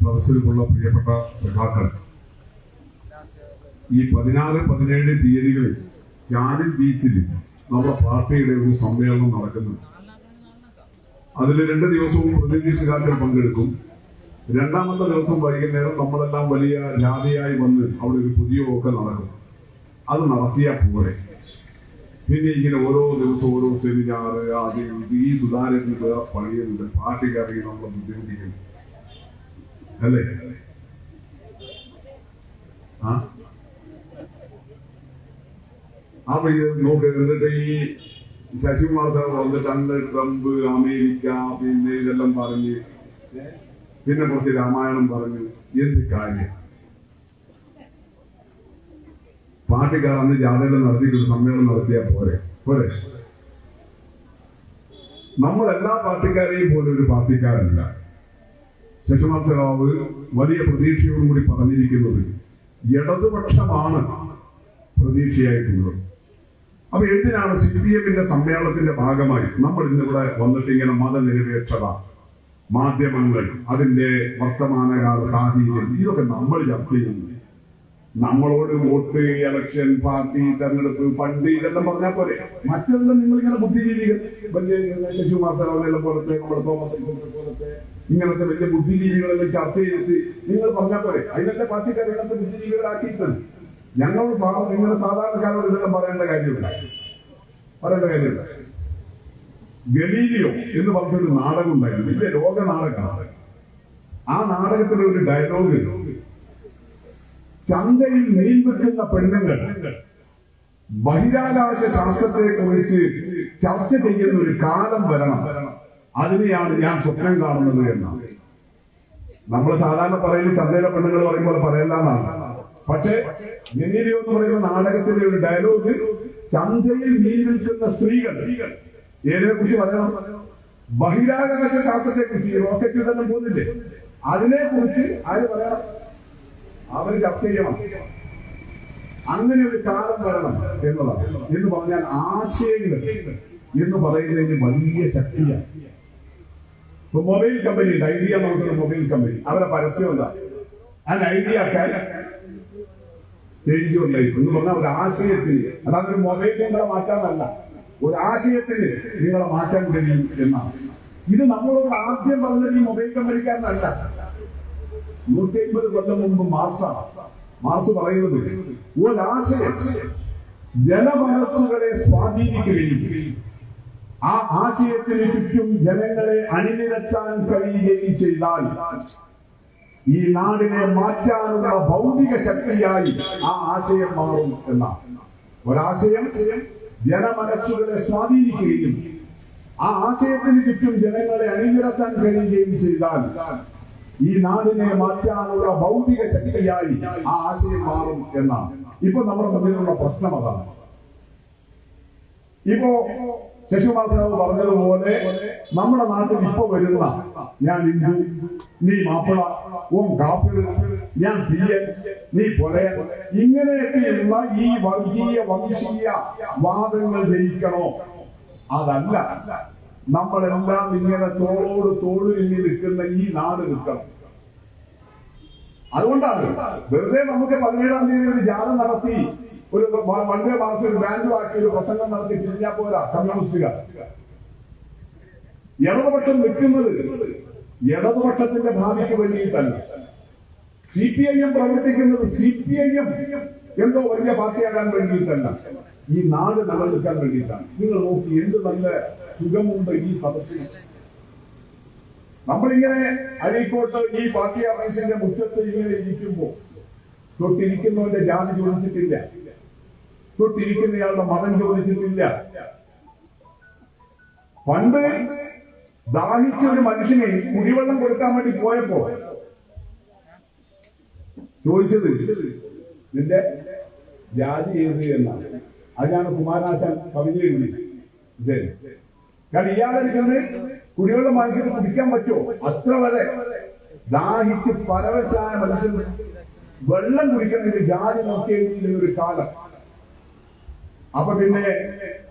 സദസ്സിലുമുള്ള പ്രിയപ്പെട്ട സഖാക്കൾ. ഈ പതിനാറ് പതിനേഴ് തീയതികളിൽ ചാലിൽ ബീച്ചിൽ നമ്മുടെ പാർട്ടിയുടെ ഒരു സമ്മേളനം നടക്കുന്നുണ്ട് അതിൽ രണ്ട് ദിവസവും പ്രതിനിധി സഖാക്കൾ പങ്കെടുക്കും. രണ്ടാമത്തെ ദിവസം വൈകുന്നേരം നമ്മളെല്ലാം വലിയ രാധയായി വന്ന് അവിടെ ഒരു പുതിയ ഒക്കെ നടക്കും. അത് നടത്തിയാൽ പോരെ. പിന്നെ ഇങ്ങനെ ഓരോ ദിവസവും ഓരോ അത് ഇത് ഈ വേറെ പണിയുന്നുണ്ട്. പാർട്ടിക്കാരെയും നമ്മളെ ബുദ്ധിമുട്ടിക്കുന്നു. അല്ലേ? ആ? ഇത് നോക്ക് എന്നിട്ട് ഈ ശശികുമാർ സാർ വന്നിട്ട് അന്ന് ട്രംപ് അമേരിക്ക പിന്നെ ഇതെല്ലാം പറഞ്ഞ് പിന്നെ കുറച്ച് രാമായണം പറഞ്ഞു എന്ത് കാര്യം? പാർട്ടിക്കാർ അന്ന് ജാഥകൾ നടത്തിയിട്ട് സമ്മേളനം നടത്തിയാൽ പോരെ? പോരെ? നമ്മൾ എല്ലാ പാർട്ടിക്കാരെയും പോലെ ഒരു പാർട്ടിക്കാരല്ല. ശശികുമാർ വലിയ വലിയ പ്രതീക്ഷയോടുകൂടി പറഞ്ഞിരിക്കുന്നത് ഇടതുപക്ഷമാണ് പ്രതീക്ഷയായിട്ടുള്ളത്. അപ്പൊ എന്തിനാണ് സി പി എമ്മിന്റെ സമ്മേളനത്തിന്റെ ഭാഗമായി നമ്മൾ ഇന്നിവിടെ വന്നിട്ട് ഇങ്ങനെ മതനിരപേക്ഷത മാധ്യമങ്ങൾ അതിന്റെ വർത്തമാനകാല സാഹചര്യം ഇതൊക്കെ നമ്മൾ ചർച്ച ചെയ്യുന്നു. നമ്മളോട് വോട്ട് ഇലക്ഷൻ പാർട്ടി തെരഞ്ഞെടുപ്പ് ഫണ്ട് ഇതെല്ലാം പറഞ്ഞാൽ പോലെ മറ്റെല്ലാം നിങ്ങൾ ഇങ്ങനെ ബുദ്ധിജീവികൾ വലിയ ശശികുമാർ സാറിനെ പോലത്തെ നമ്മുടെ തോമസ് പോലത്തെ ഇങ്ങനത്തെ വലിയ ബുദ്ധിജീവികളെല്ലാം ചർച്ച ചെയ്തിട്ട് നിങ്ങൾ പറഞ്ഞാൽ പോലെ അതിനല്ലേ പാർട്ടിക്കാർ ഇങ്ങനത്തെ ബുദ്ധിജീവികളാക്കിയിട്ടുണ്ട്. ഞങ്ങളോട് പാവം നിങ്ങളുടെ സാധാരണക്കാരോട് ഇതെല്ലാം പറയേണ്ട കാര്യമില്ല. പറയേണ്ട കാര്യമില്ല. ഗലീലിയോ എന്ന് പറഞ്ഞൊരു നാടകം ഉണ്ടായിരുന്നു വലിയ ലോക നാടകമാണ് ആ നാടകത്തിലെ ഒരു ഡയലോഗ് ചന്തയിൽ മീൻ വെക്കുന്ന പെണ്ണുങ്ങൾ ബഹിരാകാശ ശാസ്ത്രത്തെ കുറിച്ച് ചർച്ച ചെയ്യുന്ന ഒരു കാലം വരണം. അതിനെയാണ് ഞാൻ സ്വപ്നം കാണുന്നത് എന്നാണ് നമ്മൾ സാധാരണ പറയുന്ന ചന്തയിലെ പെണ്ണുങ്ങൾ പറയുമ്പോൾ പറയല്ലാന്നാണ് പക്ഷേ ഗനീരിയോ എന്ന് പറയുന്ന നാടകത്തിന്റെ ഒരു ഡയലോഗ് ചന്തയിൽ മീൻ വിൽക്കുന്ന സ്ത്രീകൾ. ഏതിനെ കുറിച്ച് പറയണം? ബഹിരാകാശ ശാസ്ത്രത്തെ കുറിച്ച് റോക്കറ്റ് തന്നെ പോകുന്നില്ലേ? അതിനെ കുറിച്ച് ആര് പറയണം? അവർ ചർച്ച ചെയ്യണം. അങ്ങനെ ഒരു കാലം വരണം എന്നതാണ് എന്ന് പറഞ്ഞാൽ ആശയങ്ങൾ എന്ന് പറയുന്നതിന് വലിയ ശക്തിയാണ്. ഇപ്പൊ മൊബൈൽ കമ്പനി ഉണ്ട്. ഐഡിയ നോക്കുന്ന മൊബൈൽ കമ്പനി. അവരെ പരസ്യം എന്താ? ആൻ ഐഡിയ ചേഞ്ച് ഉണ്ടായിരിക്കും എന്ന് പറഞ്ഞാൽ ഒരു ആശയത്തിന്. അല്ലാതെ ഒരു മൊബൈൽ നിങ്ങളെ മാറ്റാനല്ല. ഒരു ആശയത്തിന് നിങ്ങളെ മാറ്റാൻ കഴിയും എന്നാണ്. ഇത് നമ്മളോട് ആദ്യം പറഞ്ഞത് ഈ മൊബൈൽ കമ്പനിക്കാരനല്ല. നൂറ്റി അമ്പത് കൊല്ലം മുമ്പ് മാർസാണ് മാർസ് പറയുന്നത് ഒരാശയം ജനമനസ്സുകളെ സ്വാധീനിക്കുകയും ആ ആശയത്തിന് ചുറ്റും ജനങ്ങളെ അണിനിരത്താൻ കഴിയുകയും ചെയ്താൽ ഈ നാടിനെ മാറ്റാനുള്ള ഭൗതിക ശക്തിയായി ആ ആശയം മാറും എന്നാണ്. ഒരാശയം ജനമനസ്സുകളെ സ്വാധീനിക്കുകയും ആ ആശയത്തിന് ചുറ്റും ജനങ്ങളെ അണിനിരത്താൻ കഴിയുകയും ചെയ്താൽ ഈ നാടിനെ മാറ്റാനുള്ള ഭൗതിക ശക്തിയായി ആ ആശയം മാറും എന്നാണ്. ഇപ്പൊ നമ്മുടെ മുന്നിലുള്ള പ്രശ്നം അതാണ്. ഇപ്പോ ശശികുമാർ സാഹു പറഞ്ഞതുപോലെ നമ്മുടെ നാട്ടിൽ ഇപ്പൊ വരുന്ന ഞാൻ ഹിന്ദു നീ മാപ്പിള ഓം കാപ്പിൾ ഞാൻ തീയൻ നീ പൊലയൻ ഇങ്ങനെയൊക്കെയുള്ള ഈ വർഗീയ വംശീയ വാദങ്ങൾ ജയിക്കണോ അതല്ല. നമ്മളെല്ലാം ഇങ്ങനെ തോളോട് തോളിൽ നിൽക്കുന്ന ഈ നാട് നിൽക്കണം. അതുകൊണ്ടാണ് വെറുതെ നമുക്ക് പതിനേഴാം തീയതി ഒരു ജാഥ നടത്തി ഒരു വ- വണ്ടേ മാസം ഒരു ബാൻഡ് ആക്കി ഒരു പ്രസംഗം നടത്തി പിരിഞ്ഞാ പോരാ കമ്മ്യൂണിസ്റ്റുകാർ. ഇടതുപക്ഷം നിൽക്കുന്നത് ഇടതുപക്ഷത്തിന്റെ ഭാവിക്ക് വേണ്ടിയിട്ടല്ല. സി പി ഐ എം പ്രവർത്തിക്കുന്നത് സി പി ഐ എം എന്തോ വലിയ പാർട്ടിയാകാൻ വേണ്ടിയിട്ടല്ല. ഈ നാട് നിലനിൽക്കാൻ വേണ്ടിയിട്ടാണ്. നിങ്ങൾ നോക്കി എന്ത് നല്ല സുഖമുണ്ട് ഈ സദസ്സിന് നമ്മളിങ്ങനെ അഴീക്കോട്ട് ഈ പാർട്ടി ഓഫീസിന്റെ മുറ്റത്ത് ഇങ്ങനെ ഇരിക്കുമ്പോ തൊട്ടിരിക്കുന്നവന്റെ ജാതി ചോദിച്ചിട്ടില്ല. തൊട്ടിരിക്കുന്നയാളുടെ മതം ചോദിച്ചിട്ടില്ല. പണ്ട് ദാഹിച്ച ഒരു മനുഷ്യനെ കുടിവെള്ളം കൊടുക്കാൻ വേണ്ടി പോയപ്പോ ചോദിച്ചത് നിന്റെ ജാതി ഏത് എന്നാണ്. അതിനാണ് കുമാരനാശാൻ കവിത എഴുതി കാരണം ഇയാളെടുക്കുന്നത് കുടിവെള്ളം വാങ്ങിച്ചിട്ട് കുടിക്കാൻ പറ്റുമോ? അത്ര വരെ. ദാഹിച്ച് പരവശായ മനുഷ്യൻ വെള്ളം കുടിക്കണമെങ്കിൽ ജാതി നോക്കിയെഴുതിയ ഒരു കാലം. അപ്പൊ പിന്നെ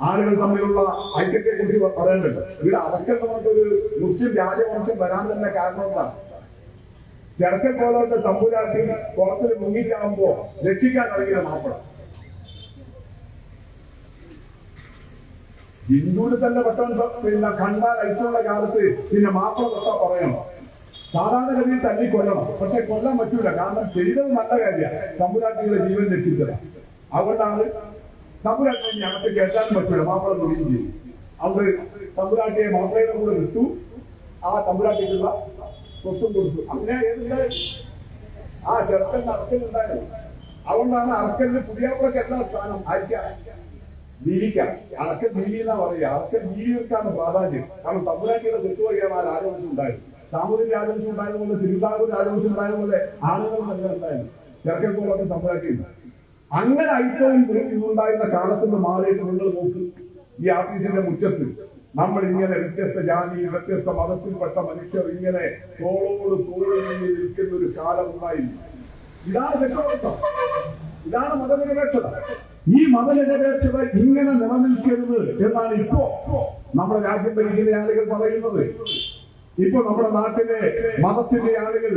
ആളുകൾ തമ്മിലുള്ള ഐക്യത്തെ കുറിച്ച് പറയേണ്ടത് ഇവിടെ അതൊക്കെ നമുക്കൊരു മുസ്ലിം രാജവംശം വരാൻ തന്നെ കാരണം എന്താണ്? ചെറുക്കൻ പോലത്തെ തമ്പുരാട്ടി കുളത്തിൽ മുങ്ങിച്ചാകുമ്പോ രക്ഷിക്കാൻ ഇറങ്ങിയ മാപ്പിള. ഹിന്ദുവിന് തന്നെ പെട്ടെന്ന് പിന്നെ കണ്ടാൽ ഐറ്റുള്ള കാലത്ത് പിന്നെ മാത്രം തൊട്ടാ പറയണം. സാധാരണഗതിയിൽ തല്ലി കൊല്ലണം. പക്ഷെ കൊല്ലാൻ പറ്റൂല. കാരണം ചെയ്തത് നല്ല കാര്യമാണ്. തമ്പുരാട്ടികളുടെ ജീവൻ രക്ഷിച്ചത്. അതുകൊണ്ടാണ് തമ്പുരാട്ടി ഞങ്ങൾക്ക് കേട്ടാൻ പറ്റൂല. മാപ്പിള തൊഴിൽ ചെയ്യും. അവിടെ തമ്പുരാട്ടിയെ മാപ്പിളയുടെ കൂടെ വിട്ടു. ആ തമ്പുരാട്ടിക്കുള്ള സ്വത്തും കൊടുത്തു. അങ്ങനെ ഏതുണ്ട് ആ ചെറുക്കൻ അറക്കലുണ്ടായിരുന്നു. അതുകൊണ്ടാണ് അറക്കലിന് പുതിയ എല്ലാ സ്ഥാനം. ആയിരിക്കാം. ജീവിക്കാം. ആർക്ക് ജീവി എന്നാ പറയുക? അറക്കൽ ജീവിക്കാണ് പ്രാധാന്യം? കാരണം തമ്പുരാട്ടിയുടെ സ്വത്ത് വകയാണ് ആ രാജവംശം ഉണ്ടായത് സാമൂതിരി രാജവംശം ഉണ്ടായതുപോലെ തിരുവിതാംകൂർ രാജവംശം ഉണ്ടായതുപോലെ ആളുകൾ നല്ല ഉണ്ടായിരുന്നു ചെറുക്കൻ പോലൊക്കെ അങ്ങനെ ഐക്യവും ഇതുണ്ടായിരുന്ന കാലത്ത് നിന്ന് മാറിയിട്ട് നിങ്ങൾ നോക്ക്. ഈ ആഫീസിന്റെ മുറ്റത്ത് നമ്മൾ ഇങ്ങനെ വ്യത്യസ്ത ജാതി വ്യത്യസ്ത മതത്തിൽപ്പെട്ട മനുഷ്യർ ഇങ്ങനെ തോളോട് തോളിൽ നിൽക്കുന്ന ഒരു കാലം ഉണ്ടായിരുന്നു ഇതാണ് സെക്യുലറിസം ഇതാണ് മതനിരപേക്ഷത. ഈ മതനിരപേക്ഷത ഇങ്ങനെ നിലനിൽക്കരുത് എന്നാണ് ഇപ്പോ നമ്മുടെ രാജ്യം ഭരിക്കുന്ന ആളുകൾ പറയുന്നത്. ഇപ്പൊ നമ്മുടെ നാട്ടിലെ മതത്തിന്റെ ആളുകൾ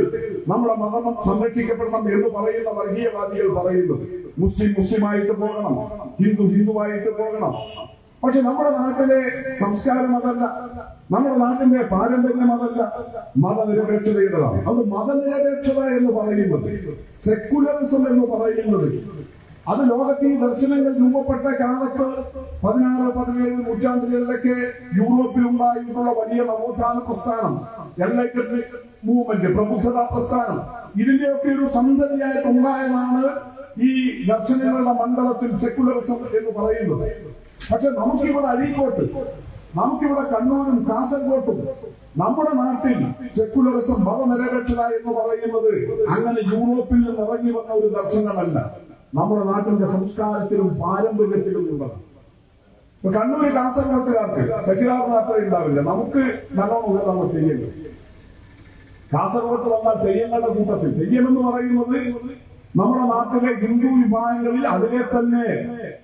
നമ്മുടെ മതം സംരക്ഷിക്കപ്പെടണം എന്ന് പറയുന്ന വർഗീയവാദികൾ പറയുന്നു. മുസ്ലിം മുസ്ലിമായിട്ട് പോകണം ഹിന്ദു ഹിന്ദുവായിട്ട് പോകണം. പക്ഷെ നമ്മുടെ നാട്ടിലെ സംസ്കാരം അതല്ല നമ്മുടെ നാട്ടിലെ പാരമ്പര്യം അതല്ല മതനിരപേക്ഷതയുടേതാണ്. അത് മതനിരപേക്ഷത എന്ന് പറയുന്നത് സെക്കുലറിസം എന്ന് പറയുന്നത് അത് ലോകത്തിൽ ദർശനങ്ങൾ രൂപപ്പെട്ട കാലത്ത് പതിനാറ് പതിനേഴ് നൂറ്റാണ്ടുകളിലൊക്കെ യൂറോപ്പിൽ ഉണ്ടായിട്ടുള്ള വലിയ നവോത്ഥാന പ്രസ്ഥാനം എൻലൈറ്റഡ് മൂവ്മെന്റ് പ്രബുദ്ധത പ്രസ്ഥാനം. ഇതിന്റെയൊക്കെ ഒരു സന്തതിയായിട്ട് ഉണ്ടായതാണ് ഈ ദർശനങ്ങളുടെ മണ്ഡലത്തിൽ സെക്യുലറിസം എന്ന് പറയുന്നത്. പക്ഷെ നമുക്കിവിടെ അഴീക്കോട്ട് നമുക്കിവിടെ കണ്ണൂരും കാസർഗോട്ടും നമ്മുടെ നാട്ടിൽ സെക്യുലറിസം മതനിരപേക്ഷത എന്ന് പറയുന്നത് അങ്ങനെ യൂറോപ്പിൽ നിന്ന് ഇറങ്ങി വന്ന ഒരു ദർശനമല്ല. നമ്മുടെ നാട്ടിന്റെ സംസ്കാരത്തിലും പാരമ്പര്യത്തിലും ഉള്ളത്. ഇപ്പൊ കണ്ണൂർ കാസർഗോട്ടുകാർക്ക് ദക്ഷിണാർത്ഥ അത്ര ഉണ്ടാവില്ല. നമുക്ക് നല്ലോണം ഉള്ളതാണ് തെയ്യങ്ങൾ. കാസർഗോട്ട് വന്നാൽ തെയ്യങ്ങളുടെ കൂട്ടത്തിൽ. തെയ്യം എന്ന് പറയുന്നത് നമ്മുടെ നാട്ടിലെ ഹിന്ദു വിഭാഗങ്ങളിൽ അതിനെ തന്നെ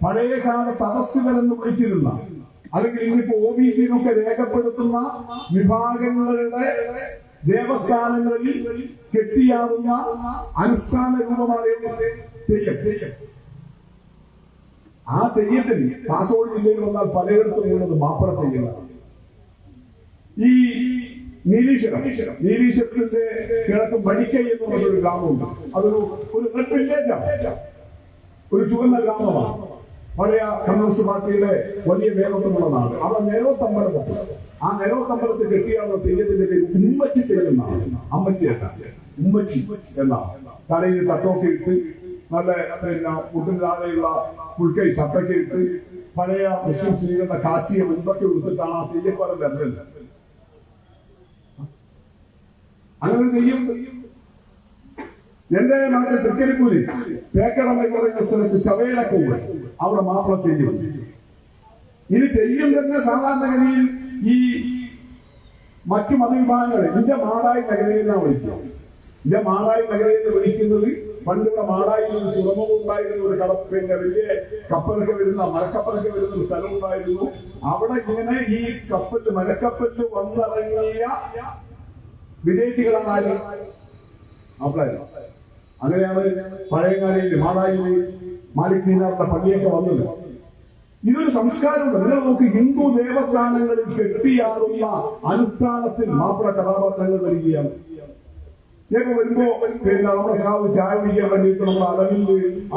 പഴയ കാല അഗസ്തുകൾ എന്ന് വിളിച്ചിരുന്ന അല്ലെങ്കിൽ ഇന്നിപ്പോ ഒ ബി സി എന്നൊക്കെ രേഖപ്പെടുത്തുന്ന വിഭാഗങ്ങളുടെ ദേവസ്ഥാനങ്ങളിൽ കെട്ടിയാവുന്ന അനുഷ്ഠാന രൂപമാണ്? തെയ്യം തെയ്യം ആ തെയ്യത്തിൽ കാസർഗോഡ് ജില്ലയിൽ വന്നാൽ പലയിടത്തും ഉള്ളത് മാപ്പിള തെയ്യങ്ങളാണ് ഈ നീലീശ്വരം നീലീശ്വരത്തിന്റെ കിഴക്ക് മടിക്കൈ എന്ന് പറഞ്ഞൊരു ഗ്രാമമുണ്ട്. അതൊരു ഒരു ഒരു ചുവന്ന ഗ്രാമമാണ്. പഴയ കമ്മ്യൂണിസ്റ്റ് പാർട്ടിയുടെ വലിയ മേലോട്ടമുള്ള നാട്. അവിടെ നേരോത്തമ്പലമുണ്ട് ആ നേരോത്തമ്പലത്തിൽ കെട്ടിയാണ് തെയ്യത്തിന്റെ പേര് ഉമ്മച്ചി തെയ്യുന്നതാണ് അമ്മച്ചി ഉമ്മച്ചി എന്നാണ്. തലയിൽ തട്ടോക്കിട്ട് നല്ല പിന്നെ ഫുഡില്ലാതെയുള്ള പുൽക്കൈ ചട്ടയ്ക്ക് ഇട്ട് പഴയ മുസ്ലിം സ്ത്രീകളുടെ കാച്ചിയ മുൻപൊക്കെ കൊടുത്തിട്ടാണ് ആ തെയ്യപ്പാലം വരുന്നത്. അങ്ങനെ തെയ്യം എന്റെ നാട്ടിൽ തൃക്കരിപ്പൂരി എന്ന് പറയുന്ന സ്ഥലത്ത് ചവേലക്കൂവ് അവിടെ മാപ്പിള തെയ്യം ഇനി തെയ്യം തന്നെ സാധാരണഗതിയിൽ ഈ മറ്റു മതവിഭാഗങ്ങൾ ഇതിന്റെ മാടായി നിന്നാണ് വിളിക്കുക. ഇതിന്റെ മാടായി നഗരയിൽ നിന്ന് വിളിക്കുന്നത് പണ്ടിവിടെ മാടായിൽ ഒരു തുറമുഖം ഉണ്ടായിരുന്ന ഒരു കട പിന്നെ വലിയ കപ്പലൊക്കെ വരുന്ന മരക്കപ്പലൊക്കെ വരുന്ന ഒരു സ്ഥലം ഉണ്ടായിരുന്നു. അവിടെ ഇങ്ങനെ ഈ കപ്പൽ മരക്കപ്പലിൽ വന്നിറങ്ങിയ വിദേശികളാണ് ആര്? അങ്ങനെയാണ് പഴയങ്ങാടിയിൽ മാടായിൽ മാലിക് ദീനാറിന്റെ പള്ളിയൊക്കെ വന്നത്. ഇതൊരു സംസ്കാരമുണ്ട്. നിങ്ങൾ നോക്ക് ഹിന്ദു ദേവസ്ഥാനങ്ങളിൽ കെട്ടിയാറുന്ന അനുഷ്ഠാനത്തിൽ മാപ്പിള കഥാപാത്രങ്ങൾ വരികയാണ് ഞങ്ങൾ വരുമ്പോ പിന്നെ നമ്മുടെ സാവ് ചായ പിടിക്കാൻ വേണ്ടിയിട്ട് നമ്മുടെ അളവിൽ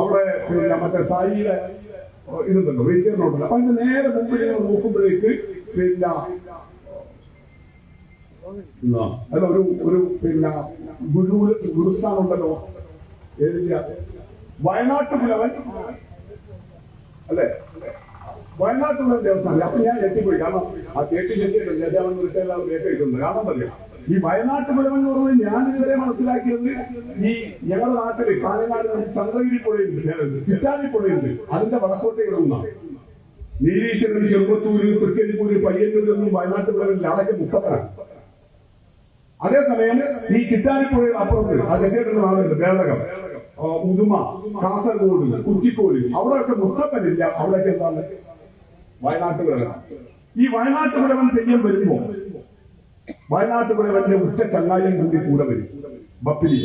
അവിടെ പിന്നെ മറ്റേ സായിയുടെ ഇതുണ്ടല്ലോ വെയിറ്ററിനുണ്ടല്ലോ. അപ്പൊ അതിന്റെ നേരെ മുമ്പിൽ ഞങ്ങൾ നോക്കുമ്പോഴേക്ക് പിന്നെ അല്ല ഒരു ഒരു പിന്നെ ഗുരു ഗുരുസ്ഥാനം ഉണ്ടല്ലോ ഏതില്ല വയനാട്ട് പുലവൻ അല്ലേ? വയനാട്ടുള്ള ദേവസ്ഥാനം അപ്പൊ ഞാൻ ഞെട്ടിപ്പോയി. കാരണം ആ തേട്ടി ചെത്തിയിട്ട് ഞാൻ റിട്ടേലാവും കേട്ടിട്ടുണ്ട് കാരണം അറിയാം? ഈ വയനാട്ട് പുലവൻ എന്ന് പറഞ്ഞത് ഞാൻ ഇതുവരെ മനസ്സിലാക്കിയത് ഈ ഞങ്ങളുടെ നാട്ടിൽ പാലക്കാട് ചന്ദ്രഗിരി പുഴയുണ്ട്. ചിറ്റാരി പുഴയുണ്ട്. അതിന്റെ വടക്കോട്ടേ ഇടുന്ന നീലീശ്വരൻ ചെറുപ്പത്തൂര് തൃക്കരിപ്പൂര് പയ്യന്നൂരൊന്നും വയനാട്ട് പുഴകളിൽ അടക്കം മുപ്പത്തരാണ് അതേസമയം ഈ ചിറ്റാരിപ്പുഴയുടെ അപ്പുറത്ത് ആ ശശിയുടെ നാടുണ്ട് വേളകം. ഉദുമ കാസർഗോഡ് കുറ്റിക്കോട് അവിടെയൊക്കെ മുത്തപ്പനില്ല അവിടെയൊക്കെ എന്താണ്? വയനാട്ട് വിളവൻ ഈ വയനാട്ട് വിളവൻ തെയ്യം വരുമ്പോ വയനാട്ട് വലിയ ഉറ്റ ചങ്ങായിയും കൂടി കൂടെ വരും. ബപ്പിലി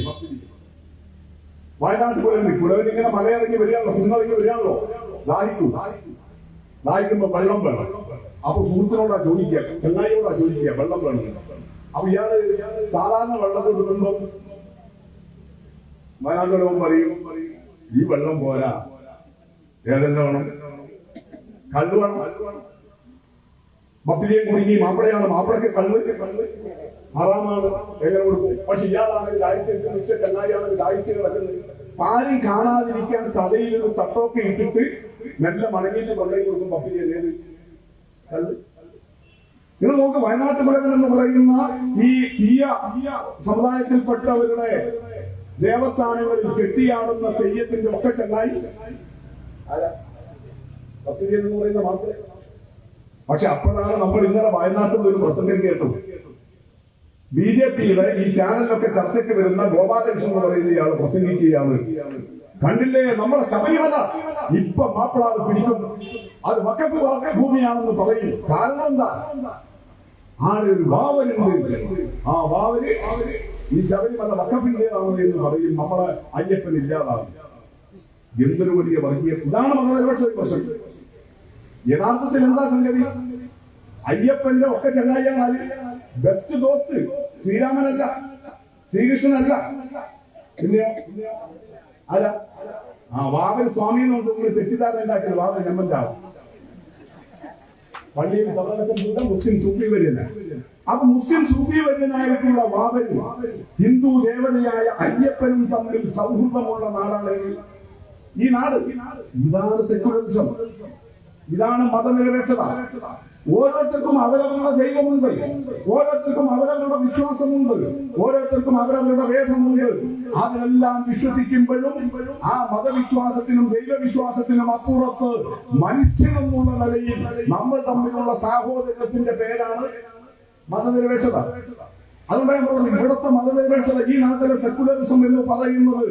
വയനാട്ടിൽ പോലെ കുലവൻ ഇങ്ങനെ മലയിറങ്ങി വരികയാണല്ലോ കുന്നിറങ്ങി വരികയാണല്ലോ ദാഹിക്കും. ദാഹിക്കുമ്പോ വെള്ളം വേണം. അപ്പൊ സുഹൃത്തിനോടാ ചോദിക്കുക. ചെങ്ങായിയോടാ ചോദിക്കുക. വെള്ളം വേണം. അപ്പൊ ഇയാൾ സാധാരണ വെള്ളം കൊടുക്കുമ്പോ വയനാട്ടിലെ പറയും ഈ വെള്ളം പോരാ. ഏതെല്ലാം വേണം? കള്ള് വേണം. ബപ്പിലിയെ കുടുങ്ങി മാപ്പിളയാണ് മാപ്പിളക്ക് കള്ള് കള്ള്. ഹറാമാണ് എങ്ങനെ കൊടുക്കും പക്ഷെ ഇയാളാണെങ്കിൽ ദാരിദ്ര്യത്തിൽ മിക്ക ചെന്നായിയാണെങ്കിൽ ദാരിദ്ര്യം കിടക്കുന്നത് ആരും കാണാതിരിക്കാൻ തലയിൽ ഒരു തട്ടൊക്കെ ഇട്ടിട്ട് മെല്ലെ മണങ്ങിയിട്ട് കൊണ്ടേ കൊടുക്കും ബപ്പിലി ഏത് കള്ള്. നിങ്ങൾ നോക്ക് വയനാട്ട് മലകൾ എന്ന് പറയുന്ന ഈ തീയ സമുദായത്തിൽപ്പെട്ടവരുടെ ദേവസ്ഥാനങ്ങളിൽ കെട്ടിയാടുന്ന തെയ്യത്തിന്റെ ഒക്കെ ചെന്നായി ബപ്പിലി എന്ന് പറയുന്ന മാത്രമേ പക്ഷെ അപ്പോഴാണ് നമ്മൾ ഇന്നലെ വയനാട്ടിൽ ഒരു പ്രസംഗം കേട്ടു ബി ജെ പിയുടെ ഈ ചാനലിലൊക്കെ ചർച്ചയ്ക്ക് വരുന്ന ഗോപാലകൃഷ്ണൻ എന്ന് പറയുന്ന ഇയാൾ പ്രസംഗിക്കുകയാണ്. കണ്ടില്ലേ? നമ്മുടെ ശബരിമല ഇപ്പൊ മാപ്പിളാത് പിടിക്കുന്നു. അത് വക്കത്ത് വർക്ക ഭൂമിയാണെന്ന് പറയും. കാരണം എന്താ? ആടെ ഒരു വാവനുണ്ട്? ആ വാവന് ഈ ശബരിമല വക്കപ്പിന്റേതാണ് എന്ന് പറയും. നമ്മളെ അയ്യപ്പൻ ഇല്ലാതാണ് എന്തൊരു വലിയ വർഗീയ ഇതാണ് മതനിരപക്ഷ പ്രശ്നം യഥാർത്ഥത്തിൽ എന്താ സംഗതി? അയ്യപ്പന്റെ ഒക്കെ ചങ്ങായിമാര് ബെസ്റ്റ് ദോസ്ത് ശ്രീരാമനല്ല ശ്രീകൃഷ്ണനല്ല. പിന്നെയോ അല്ല ആ വാവൻ സ്വാമി എന്ന് നിങ്ങൾ തെറ്റിദ്ധാരണ ഉണ്ടാക്കിയത് വാവൻ ഞമ്മന്റെ ആവും പള്ളിയിൽ പലർക്കും മുസ്ലിം സൂഫി വര്യനെ അത് മുസ്ലിം സൂഫി വര്യനായിട്ടുള്ള വാവൻ ഹിന്ദു ദേവതയായ അയ്യപ്പനും തമ്മിൽ സൗഹൃദമുള്ള നാടാണ് ഈ നാട്. ഇതാണ് സെക്യുലറിസം. ഇതാണ് മതനിരപേക്ഷത. ഓരോരുത്തർക്കും അവരവരുടെ ദൈവമുണ്ട്. ഓരോരുത്തർക്കും അവരവരുടെ വിശ്വാസമുണ്ട്. ഓരോരുത്തർക്കും അവരവരുടെ വേദമുണ്ട്. അതിനെല്ലാം വിശ്വസിക്കുമ്പോഴും ആ മതവിശ്വാസത്തിനും ദൈവവിശ്വാസത്തിനും അപ്പുറത്ത് മനുഷ്യനെന്നുള്ള നിലയിൽ നമ്മൾ തമ്മിലുള്ള സാഹോദര്യത്തിന്റെ പേരാണ് മതനിരപേക്ഷത. അതുകൊണ്ട് ഞാൻ പറഞ്ഞു ഇവിടുത്തെ മതനിരപേക്ഷത ഈ നാട്ടിലെ സെക്കുലറിസം എന്ന് പറയുന്നത്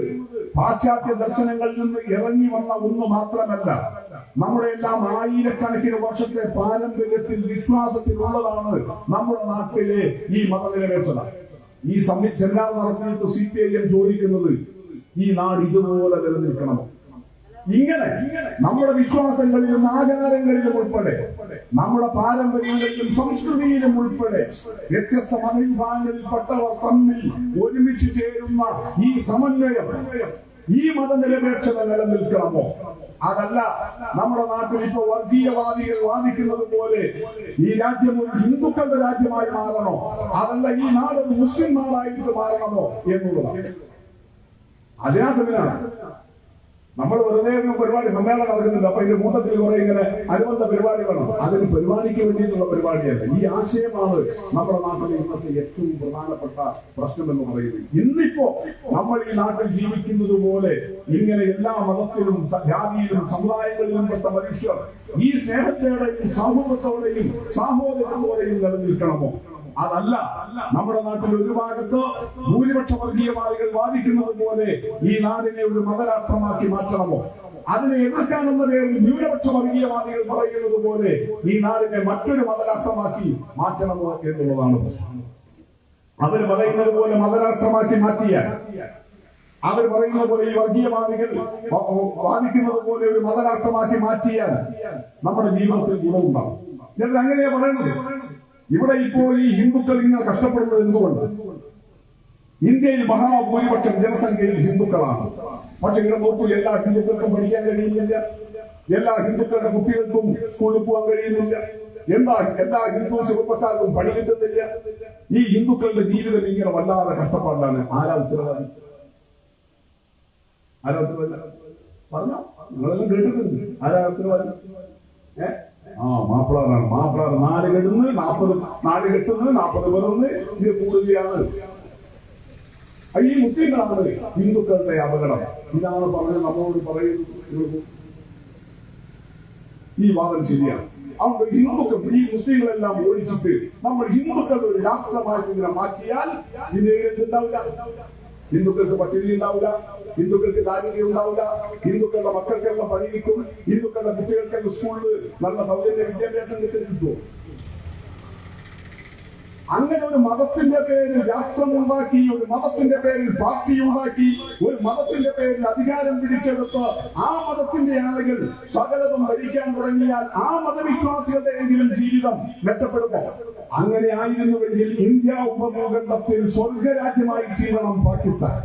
പാശ്ചാത്യ ദർശനങ്ങളിൽ നിന്ന് ഇറങ്ങി വന്ന ഒന്ന് മാത്രമല്ല നമ്മുടെ എല്ലാം ആയിരക്കണക്കിന് വർഷത്തെ പാരമ്പര്യത്തിൽ വിശ്വാസത്തിൽ ഉള്ളതാണ് നമ്മുടെ നാട്ടിലെ ഈ മതനിരപേക്ഷത. ഈ സെമിനാർ നടത്തിയിട്ട് സി പി ഐ എം ചോദിക്കുന്നത് ഈ നാട് ഇതുപോലെ നിലനിൽക്കണമോ? ഇങ്ങനെ നമ്മുടെ വിശ്വാസങ്ങളിലും ആചാരങ്ങളിലും ഉൾപ്പെടെ നമ്മുടെ പാരമ്പര്യങ്ങളിലും സംസ്കൃതിയിലും ഉൾപ്പെടെ വ്യത്യസ്ത മതവിഭാഗങ്ങളിൽപ്പെട്ടവർ തമ്മിൽ ഒരുമിച്ച് ചേരുന്ന ഈ സമന്വയം ഈ മതനിരപേക്ഷത നിലനിൽക്കണമോ അതല്ല നമ്മുടെ നാട്ടിൽ ഇപ്പൊ വർഗീയവാദികൾ വാദിക്കുന്നത് പോലെ ഈ രാജ്യം ഒരു ഹിന്ദുക്കളുടെ രാജ്യമായി മാറണോ? അതല്ല ഈ നാട് മുസ്ലിം നാടായിട്ട് മാറണമോ എന്നുള്ളതാണ്. അതിനാ സെമിനാർ നമ്മൾ വെറുതെ ഒരു പരിപാടി സമ്മേളനം നടക്കുന്നുണ്ട്. അപ്പൊ ഇതിന്റെ കൂട്ടത്തിൽ കുറെ ഇങ്ങനെ അനുബന്ധ പരിപാടി വേണം അതിന് പരിപാടിക്ക് വേണ്ടിയിട്ടുള്ള പരിപാടിയല്ല. ഈ ആശയമാണ് നമ്മുടെ നാട്ടിലെ ഇന്നത്തെ ഏറ്റവും പ്രധാനപ്പെട്ട പ്രശ്നം എന്ന് പറയുന്നത്. ഇന്നിപ്പോ നമ്മൾ ഈ നാട്ടിൽ ജീവിക്കുന്നത് പോലെ ഇങ്ങനെ എല്ലാ മതത്തിലും ജാതിയിലും സമുദായങ്ങളിലും പെട്ട മനുഷ്യർ ഈ സ്നേഹത്തോടെയും സൗഹൃദത്തോടെയും സാഹോദര്യത്തോടെയും നിലനിൽക്കണമോ? അതല്ല നമ്മുടെ നാട്ടിൽ ഒരു ഭാഗത്ത് ഭൂരിപക്ഷ വർഗീയവാദികൾ വാദിക്കുന്നത് പോലെ ഈ നാടിനെ ഒരു മതരാഷ്ട്രമാക്കി മാറ്റണമോ? അതിനെ എതിർക്കാനെന്ന പേരിൽ ന്യൂനപക്ഷ വർഗീയവാദികൾ പറയുന്നത് പോലെ ഈ നാടിനെ മറ്റൊരു മതരാഷ്ട്രമാക്കി മാറ്റണമോ എന്നുള്ളതാണ് പ്രശ്നം. അവർ പറയുന്നത് പോലെ മതരാഷ്ട്രമാക്കി മാറ്റിയ അവർ പറയുന്നത് പോലെ ഈ വർഗീയവാദികൾ വാദിക്കുന്നത് പോലെ ഒരു മതരാഷ്ട്രമാക്കി മാറ്റിയാൽ നമ്മുടെ ജീവിതത്തിൽ ഗുണമുണ്ടാവും ചിലർ അങ്ങനെയാ പറയുന്നത് ഇവിടെ ഇപ്പോൾ ഈ ഹിന്ദുക്കൾ ഇങ്ങനെ കഷ്ടപ്പെടുന്നത് എന്തുകൊണ്ട്? ഇന്ത്യയിൽ മഹാഭൂരിപക്ഷം ജനസംഖ്യയിൽ ഹിന്ദുക്കളാണ്. പക്ഷെ ഇവിടെ നോക്കൂ എല്ലാ ഹിന്ദുക്കൾക്കും പഠിക്കാൻ കഴിയുന്നില്ല. എല്ലാ ഹിന്ദുക്കളുടെ കുട്ടികൾക്കും സ്കൂളിൽ പോകാൻ കഴിയുന്നില്ല. എന്താ എല്ലാ ഹിന്ദു ചെറുപ്പക്കാർക്കും പണി കിട്ടുന്നില്ല? ഈ ഹിന്ദുക്കളുടെ ജീവിതം ഇങ്ങനെ വല്ലാതെ കഷ്ടപ്പാടാണ് ആരാ ഉത്തരവാദി? ആരാ ഉത്തരവാദി? പറഞ്ഞോ. നിങ്ങളെല്ലാം കേട്ടിട്ടുണ്ട്. ആരാ ഉത്തരവാദി? ഏ? ആ മാപ്പിളാറാണ് മാപ്പിളാർ നാല് കെടുന്ന് നാൽപ്പത് നാല് കെട്ടുന്ന് നാൽപ്പത് പേർന്ന് ഇത് കൂടുകയാണ് ഈ മുസ്ലിങ്ങളാണ് ഹിന്ദുക്കളുടെ അപകടം. ഇതാണ് പറഞ്ഞത് നമ്മളോട് പറയുന്നത്. ഈ വാദം ശരിയാണ്. അവിടെ ഹിന്ദുക്കൾ ഈ മുസ്ലിങ്ങളെല്ലാം ഓടിച്ചിട്ട് നമ്മൾ ഹിന്ദുക്കളുടെ ഒരു രാഷ്ട്രമായിട്ട് ഇങ്ങനെ മാറ്റിയാൽ പിന്നെ എന്തുണ്ടാവില്ല ഹിന്ദുക്കൾക്ക് പട്ടിണി ഉണ്ടാവില്ല ഹിന്ദുക്കൾക്ക് ദാരിദ്ര്യം ഉണ്ടാവില്ല ഹിന്ദുക്കളുടെ മക്കൾക്കെല്ലാം പണി ഹിന്ദുക്കളുടെ കുട്ടികൾക്കെല്ലാം സ്കൂളിൽ നല്ല സൗജന്യ വിദ്യാഭ്യാസം കിട്ടും. അങ്ങനെ ഒരു മതത്തിന്റെ പേരിൽ രാഷ്ട്രം ഉണ്ടാക്കി ഒരു മതത്തിന്റെ പേരിൽ പാർട്ടി ഉണ്ടാക്കി ഒരു മതത്തിന്റെ പേരിൽ അധികാരം പിടിച്ചെടുത്ത് ആ മതത്തിന്റെ ആളുകൾ സകലതും ഭരിക്കാൻ തുടങ്ങിയാൽ ആ മതവിശ്വാസികളുടെ എങ്കിലും ജീവിതം മെച്ചപ്പെടുമോ? അങ്ങനെ ആയിരുന്നുവെങ്കിൽ ഇന്ത്യ ഉപഭൂഖണ്ഡത്തിൽ സ്വർഗരാജ്യമായി തീരണം പാകിസ്ഥാൻ.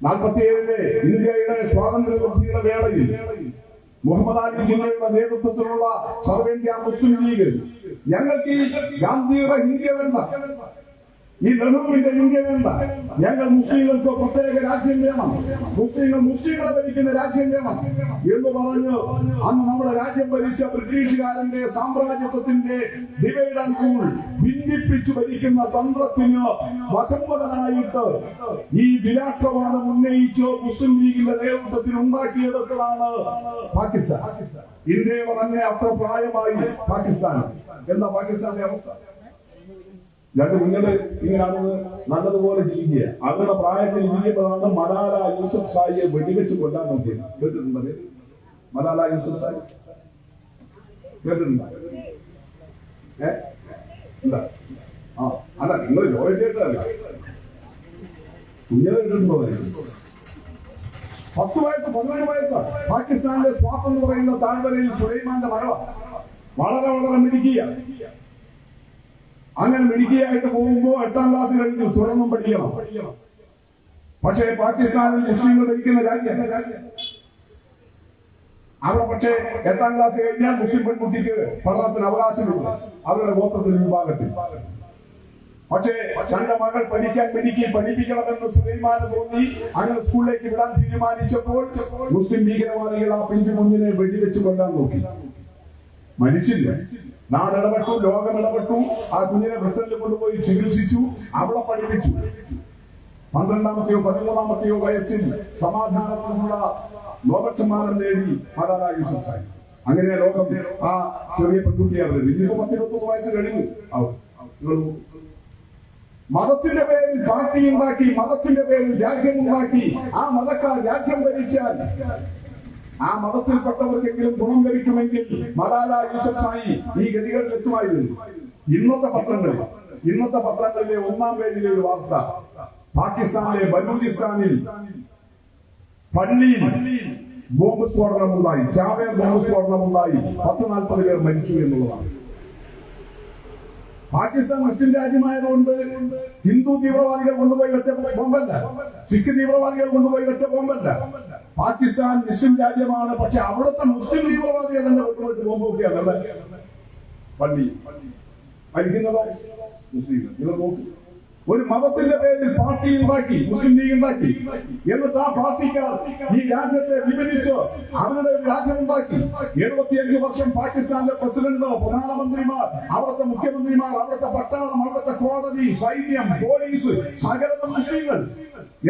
നാൽപ്പത്തിയേഴിലെ ഇന്ത്യയുടെ സ്വാതന്ത്ര്യ വേളയിൽ മുഹമ്മദ് അലി ജിന്നയുടെ നേതൃത്വത്തിലുള്ള സർവേന്ത്യ മുസ്ലിം ലീഗ് ഞങ്ങൾക്ക് ഈ ഗാന്ധിയുടെ ഇന്ത്യ വേണ്ട. ഈ നെഹ്റുവിന്റെ ഇന്ത്യ വേണ്ട. ഞങ്ങൾ മുസ്ലിങ്ങൾക്ക് പ്രത്യേക രാജ്യം വേണം. മുസ്ലിങ്ങൾ മുസ്ലിങ്ങളെ ഭരിക്കുന്ന രാജ്യം വേണം എന്ന് പറഞ്ഞു അന്ന് നമ്മുടെ രാജ്യം ഭരിച്ച ബ്രിട്ടീഷുകാരന്റെ സാമ്രാജ്യത്വത്തിന്റെ ഡിവൈഡ് ആൻഡ് കൂൾ ഭിന്നിപ്പിച്ചു ഭരിക്കുന്ന തന്ത്രത്തിന് വശംവദനായിട്ട് ഈ വിരാഷ്ട്രവാദം ഉന്നയിച്ച് മുസ്ലിം ലീഗിന്റെ നേതൃത്വത്തിൽ ഉണ്ടാക്കിയെടുത്തതാണ് പാകിസ്ഥാൻ. ഇന്ത്യയുടെ പറഞ്ഞ അത്ര പ്രായമായി പാകിസ്ഥാൻ. എന്താ പാകിസ്ഥാന്റെ അവസ്ഥ? രണ്ട് കുഞ്ഞുങ്ങൾ ഇങ്ങനെയാണെന്ന് നല്ലതുപോലെ ജീവിക്കുക അവരുടെ പ്രായത്തിൽ ഇരിക്കുമ്പോഴാണ് മലാല യൂസഫ് സായിയെ വെടിവെച്ച് കൊല്ലാൻ നോക്കിയത്. കേട്ടിട്ടുണ്ടോ മലാല യൂസഫ് സായി? കേട്ടിട്ടുണ്ടോ? ഏ? എന്താ ആ അല്ല നിങ്ങൾ ചോദിച്ചിട്ടല്ല കുഞ്ഞിനെ കേട്ടിട്ടുണ്ടോ പത്ത് വയസ്സ് പതിനേഴ് വയസ്സ്. പാകിസ്ഥാനിലെ സ്വാതന്ത്ര്യം പറയുന്ന താഴ്വരയിൽ സുലൈമാന്റെ മഴ വളരെ വളരെ മിടുക്കിയ. അങ്ങനെ മിടുക്കിയായിട്ട് പോകുമ്പോ എട്ടാം ക്ലാസ് കഴിഞ്ഞു തുടർന്നും പഠിക്കണം. പക്ഷേ പാകിസ്ഥാനിൽ മുസ്ലിങ്ങൾ ഭരിക്കുന്ന രാജ്യം അവിടെ പക്ഷേ എട്ടാം ക്ലാസ് കഴിഞ്ഞാൽ മുസ്ലിം പെൺകുട്ടിക്ക് പഠനത്തിന് അവകാശമില്ല. അവരുടെ ഗോത്രത്തിന് വിഭാഗത്തിൽ. പക്ഷേ തന്റെ മകൾ പഠിക്കാൻ മിടുക്കി പഠിപ്പിക്കണമെന്ന് സുലൈമാന് തോന്നി. അങ്ങനെ സ്കൂളിലേക്ക് വിടാൻ തീരുമാനിച്ചപ്പോൾ മുസ്ലിം ഭീകരവാദികൾ ആ പിഞ്ചു കുഞ്ഞിനെ വെടിവെച്ച് കൊല്ലാൻ നോക്കി. മരിച്ചില്ല. നാടിടപെട്ടു ലോകം ഇടപെട്ടു ആ കുഞ്ഞിനെ ബ്രിട്ടനിൽ കൊണ്ടുപോയി ചികിത്സിച്ചു. അവളെ പഠിപ്പിച്ചു. പന്ത്രണ്ടാമത്തെയോ പതിമൂന്നാമത്തെയോ വയസ്സിൽ സമാധാനത്തിനുള്ള നോബൽ സമ്മാനം നേടി മലാല യൂസഫ് അങ്ങനെ ലോകം ആ ചെറിയ പെൺകുട്ടിയാണ് ഇന്നിപ്പോ പത്തിരുപത്തൊന്ന് വയസ്സ് കഴിഞ്ഞു. നിങ്ങൾ. മതത്തിന്റെ പേരിൽ പാർട്ടി ഉണ്ടാക്കി മതത്തിന്റെ പേരിൽ രാജ്യം ഉണ്ടാക്കി. ആ മതക്കാർ രാജ്യം ഭരിച്ചാൽ ആ മതത്തിൽപ്പെട്ടവർക്കെങ്കിലും ഗുണം ലഭിക്കുമെങ്കിൽ മലാല യൂസഫ് സായി ഈ ഗതികളിൽ എത്തുമായിരുന്നു ഇന്നത്തെ പത്രങ്ങളിൽ ഇന്നത്തെ പത്രങ്ങളിലെ ഒന്നാം പേജിലെ ഒരു വാർത്ത. പാകിസ്ഥാനിലെ ബലൂചിസ്ഥാനിൽ പള്ളിയിൽ ബോംബ് സ്ഫോടനമുണ്ടായി. ചാവേർ ബോംബ് സ്ഫോടനമുണ്ടായി. പത്ത് നാൽപ്പത് പേർ മരിച്ചു എന്നുള്ളതാണ്. പാകിസ്ഥാൻ മുസ്ലിം രാജ്യമായതുകൊണ്ട് ഹിന്ദു തീവ്രവാദികൾ കൊണ്ടുപോയി വെച്ച ബോംബല്ല. സിഖ് തീവ്രവാദികൾ കൊണ്ടുപോയി വെച്ച ബോംബല്ല. പാകിസ്ഥാൻ മുസ്ലിം രാജ്യമാണ്. പക്ഷെ അവിടുത്തെ മുസ്ലിം തീവ്രവാദികൾ തന്നെ കൊണ്ടുപോയിട്ട് ബോംബ് അവിടെ പള്ളി മരിക്കുന്നതോ? മുസ്ലിം. നിങ്ങൾ നോക്കൂ. ഒരു മതത്തിന്റെ പേരിൽ പാർട്ടി ഉണ്ടാക്കി മുസ്ലിം ലീഗ് ഉണ്ടാക്കി. എന്നിട്ട് ആ പാർട്ടിക്കാർ ഈ രാജ്യത്തെ വിഭജിച്ച് അവരുടെ ഒരു രാജ്യം ഉണ്ടാക്കി. എഴുപത്തിയഞ്ച് വർഷം പാകിസ്ഥാനിലെ പ്രസിഡന്റ് പ്രധാനമന്ത്രിമാർ അവിടുത്തെ മുഖ്യമന്ത്രിമാർ അവിടുത്തെ പട്ടാളം അവിടുത്തെ കോടതി സൈന്യം പോലീസ് സകലത മുസ്ലിങ്ങൾ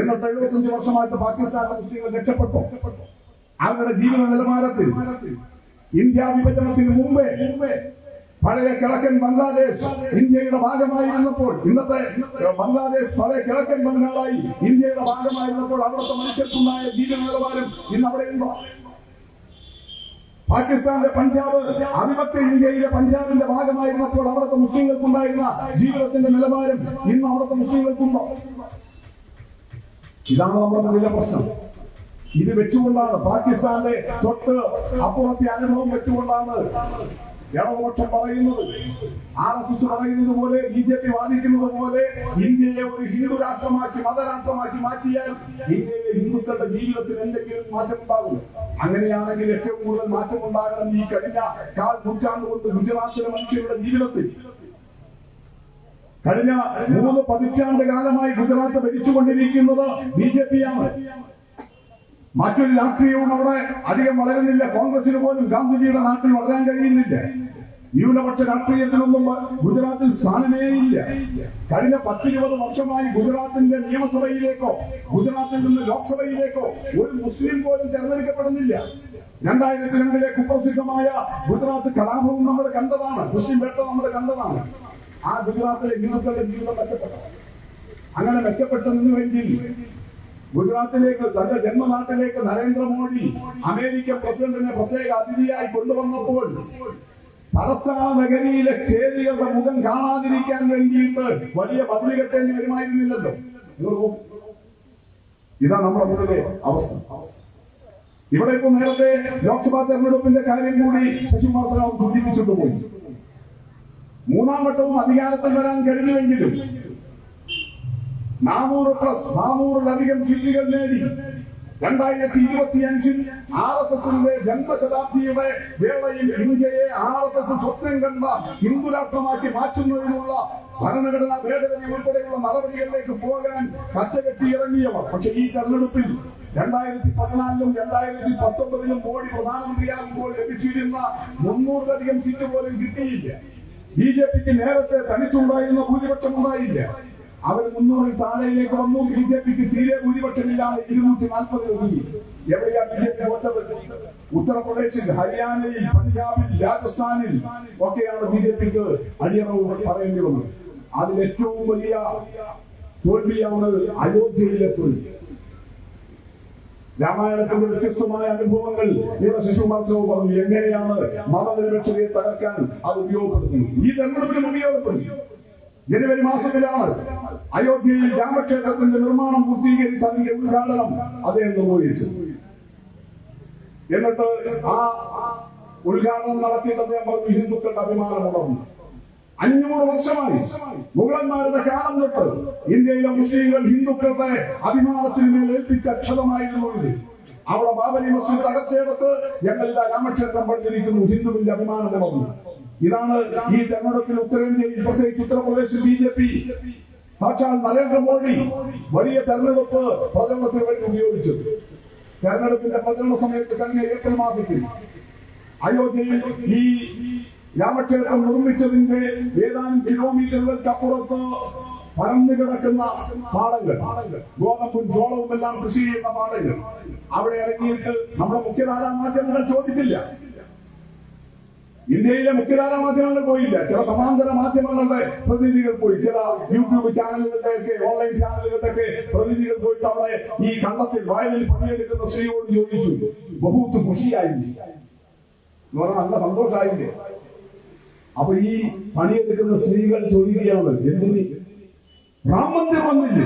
എന്നിട്ട് എഴുപത്തിയഞ്ച് വർഷമായിട്ട് പാകിസ്ഥാനിലെ മുസ്ലിങ്ങൾ രക്ഷപ്പെട്ടു. അവരുടെ ജീവിത നിലവാരത്തിൽ ഇന്ത്യ വിഭജനത്തിന് മുമ്പേ മുമ്പേ പഴയ കിഴക്കൻ ബംഗ്ലാദേശ് ഇന്ത്യയുടെ ഭാഗമായിരുന്നപ്പോൾ ഇന്നത്തെ ബംഗ്ലാദേശ് പഴയ കിഴക്കൻ ബംഗാളായി ഇന്ത്യയുടെ ഭാഗമായിരുന്നപ്പോൾ അവിടുത്തെ മനുഷ്യർക്കുണ്ടായ ജീവിത നിലവാരം ഇന്ന് അവിടെയുണ്ടോ പാകിസ്ഥാന്റെ പഞ്ചാബ് ആധിപത്യ ഇന്ത്യയിലെ പഞ്ചാബിന്റെ ഭാഗമായിരുന്നപ്പോൾ അവിടുത്തെ മുസ്ലിങ്ങൾക്കുണ്ടായിരുന്ന ജീവിതത്തിന്റെ നിലവാരം ഇന്ന് അവിടുത്തെ മുസ്ലിങ്ങൾക്കുണ്ടോ? ഇതാണ് നമ്മുടെ മുന്നിലെ പ്രശ്നം. ഇത് വെച്ചുകൊണ്ടാണ് പാകിസ്ഥാന്റെ തൊട്ട് അപ്പുറത്തെ അനുഭവം വെച്ചുകൊണ്ടാണ് ഇടതുപക്ഷം പറയുന്നത് ആർ എസ് എസ് പറയുന്നത് പോലെ ബി ജെ പി വാദിക്കുന്നത് പോലെ ഇന്ത്യയെ ഒരു ഹിന്ദു രാഷ്ട്രമാക്കി മതരാഷ്ട്രമാക്കി മാറ്റിയാൽ ഇന്ത്യയിലെ ഹിന്ദുക്കളുടെ ജീവിതത്തിൽ എന്തെങ്കിലും മാറ്റം ഉണ്ടാകും അങ്ങനെയാണെങ്കിൽ ഏറ്റവും കൂടുതൽ മാറ്റം ഉണ്ടാകണം ഈ കഴിഞ്ഞ കാൽ നൂറ്റാണ്ട് കൊണ്ട് ഗുജറാത്തിലെ മനുഷ്യരുടെ ജീവിതത്തിൽ. കഴിഞ്ഞ മൂന്ന് പതിറ്റാണ്ട് കാലമായി ഗുജറാത്ത് ഭരിച്ചുകൊണ്ടിരിക്കുന്നത് ബി ജെ പി ആണ്. മറ്റൊരു രാഷ്ട്രീയവും അവിടെ അധികം വളരുന്നില്ല. കോൺഗ്രസിന് പോലും ഗാന്ധിജിയുടെ നാട്ടിൽ വളരാൻ കഴിയുന്നില്ല. ന്യൂനപക്ഷ രാഷ്ട്രീയത്തിനൊന്നും ഗുജറാത്തിൽ സ്ഥാനമേ ഇല്ല. കഴിഞ്ഞ പത്തിരുപത് വർഷമായി ഗുജറാത്തിന്റെ നിയമസഭയിലേക്കോ ഗുജറാത്തിൽ നിന്ന് ലോക്സഭയിലേക്കോ ഒരു മുസ്ലിം പോലും തെരഞ്ഞെടുക്കപ്പെടുന്നില്ല. രണ്ടായിരത്തി രണ്ടിലെ കുപ്രസിദ്ധമായ ഗുജറാത്ത് കലാപവും നമ്മൾ കണ്ടതാണ്. മുസ്ലിം വേട്ട നമ്മൾ കണ്ടതാണ്. ആ ഗുജറാത്തിലെ ഹിന്ദുക്കളുടെ ജീവിതം മെച്ചപ്പെട്ടത് അങ്ങനെ മെച്ചപ്പെട്ടുവെങ്കിൽ ഗുജറാത്തിലേക്ക് തന്റെ ജന്മനാട്ടിലേക്ക് നരേന്ദ്രമോദി അമേരിക്കൻ പ്രസിഡന്റിനെ പ്രത്യേക അതിഥിയായി കൊണ്ടുവന്നപ്പോൾ തലസ്ഥാന നഗരിയിലെ ചേരികളുടെ മുഖം കാണാതിരിക്കാൻ വേണ്ടിയിട്ട് വലിയ ബദലി കെട്ടേണ്ടി വരുമായിരുന്നില്ലല്ലോ. ഇതാ നമ്മുടെ മുന്നിലെ അവസ്ഥ. ഇവിടെ ഇപ്പൊ നേരത്തെ ലോക്സഭാ തെരഞ്ഞെടുപ്പിന്റെ കാര്യം കൂടി ശശികുമാർ സൂചിപ്പിച്ചിട്ട് പോയി മൂന്നാം വട്ടവും അധികാരത്തിൽ വരാൻ കഴിഞ്ഞുവെങ്കിലും നാനൂറ് പ്ലസ് നാനൂറിലധികം സീറ്റുകൾ നേടി. രണ്ടായിരത്തി ഇരുപത്തി അഞ്ചിൽ ആർ എസ് എസിന്റെ ജന്മശതാബ്ദിയുടെ വേളയിൽ ഇന്ത്യയെ ആർ എസ് എസ് സ്വപ്നം കണ്ട ഹിന്ദുരാഷ്ട്രമാക്കി മാറ്റുന്നതിനുള്ള ഭരണഘടനാ ഭേദഗതി ഉൾപ്പെടെയുള്ള നടപടികളിലേക്ക് പോകാൻ കച്ചകെട്ടി ഇറങ്ങിയവർ പക്ഷെ ഈ തെരഞ്ഞെടുപ്പിൽ രണ്ടായിരത്തി പതിനാലിലും രണ്ടായിരത്തി പത്തൊമ്പതിലും മോഡി പ്രധാനമന്ത്രിയാകുമ്പോൾ ലഭിച്ചിരുന്ന മുന്നൂറിലധികം സീറ്റ് പോലും കിട്ടിയില്ല. ബി ജെ പിക്ക് നേരത്തെ തനിച്ചുണ്ടായിരുന്ന ഭൂരിപക്ഷം ഉണ്ടായില്ല. അവർ മുന്നൂറിൽ താഴെയിലേക്ക് വന്നു. ബി ജെ പിക്ക് തീരെ ഭൂരിപക്ഷമില്ലാതെ ഇരുന്നൂറ്റി നാൽപ്പത് ഒതുങ്ങി എവിടെയാ ബി ജെ പി വോട്ടത് ഉത്തർപ്രദേശിൽ ഹരിയാനയിൽ പഞ്ചാബിൽ രാജസ്ഥാനിൽ ഒക്കെയാണ് ബി ജെ പിക്ക് അടിയറവ് പറയേണ്ടി വന്നത്. അതിൽ ഏറ്റവും വലിയ തോൽവിയാണ് അയോധ്യയിലെ തോൽവി. രാമായണത്തിന്റെ വ്യത്യസ്തമായ അനുഭവങ്ങൾ ഇവിടെ ശിശുകുമാർ സാഹു പറഞ്ഞു. എങ്ങനെയാണ് മതനിരപേക്ഷതയെ തകർക്കാൻ അത് ഉപയോഗപ്പെടുത്തുന്നത്? ഈ തെരഞ്ഞെടുപ്പിലും ഉപയോഗപ്പെടുന്നു ജനുവരി മാസത്തിലാണ് അയോധ്യയിൽ രാമക്ഷേത്രത്തിന്റെ നിർമ്മാണം പൂർത്തീകരിച്ച് അതിന്റെ ഉദ്ഘാടനം അദ്ദേഹം നിർവഹിച്ചു. എന്നിട്ട് ആ ഉദ്ഘാടനം നടത്തിയിട്ട് അദ്ദേഹം പറഞ്ഞു ഹിന്ദുക്കളുടെ അഭിമാനം ഉണർന്നു. അഞ്ഞൂറ് വർഷമായി മുഗളന്മാരുടെ കാലം തൊട്ട് ഇന്ത്യയിലെ മുസ്ലിങ്ങൾ ഹിന്ദുക്കളുടെ അഭിമാനത്തിന് മേൽ ഏൽപ്പിച്ച അക്ഷതമായിരുന്നു അവിടെ ബാബരി മസ്ജിദ് തകർച്ചയെടുത്ത് ഞങ്ങൾ രാമക്ഷേത്രം പണിതിരിക്കുന്നു ഹിന്ദുവിന്റെ അഭിമാനം ഉണർന്നു. ഇതാണ് ഈ തെരഞ്ഞെടുപ്പിൽ ഉത്തരേന്ത്യയിൽ പ്രത്യേകിച്ച് ഉത്തർപ്രദേശ് ബി ജെ പി. സാക്ഷാൽ നരേന്ദ്രമോദി വലിയ തെരഞ്ഞെടുപ്പ് പ്രചരണത്തിന് വേണ്ടി ഉപയോഗിച്ചു. തെരഞ്ഞെടുപ്പിന്റെ പ്രചരണ സമയത്ത് തന്നെ ഏപ്രിൽ മാസത്തിൽ അയോധ്യയിൽ ഈ രാമക്ഷേത്രം നിർമ്മിച്ചതിന്റെ ഏതാനും കിലോമീറ്ററുകൾക്കപ്പുറത്ത് പരന്നു കിടക്കുന്ന പാടങ്ങൾ. ഗോതമ്പും ചോളവും എല്ലാം കൃഷി ചെയ്യുന്ന പാടങ്ങൾ. അവിടെ ഇറങ്ങിയിട്ട് നമ്മുടെ മുഖ്യധാരാ മാധ്യമങ്ങൾ ചോദിച്ചില്ല. ഇന്ത്യയിലെ മുഖ്യധാര മാധ്യമങ്ങൾ പോയില്ല. ചില സമാന്തര മാധ്യമങ്ങളുടെ പ്രതിനിധികൾ പോയി. ചില യൂട്യൂബ് ചാനലുകളുടെ ഒക്കെ ഓൺലൈൻ ചാനലുകളുടെ ഒക്കെ പ്രതിനിധികൾ പോയിട്ട് അവിടെ ഈ കണ്ടത്തിൽ വയലിൽ പണിയെടുക്കുന്ന സ്ത്രീയോട് ചോദിച്ചു. ബഹുത്ത് ഖുഷിയായില്ലേ എന്ന് പറഞ്ഞാൽ നല്ല സന്തോഷമായില്ലേ? അപ്പൊ ഈ പണിയെടുക്കുന്ന സ്ത്രീകൾ ചോദിക്കുകയാണ് എന്തിന്? റാം വന്നില്ലേ?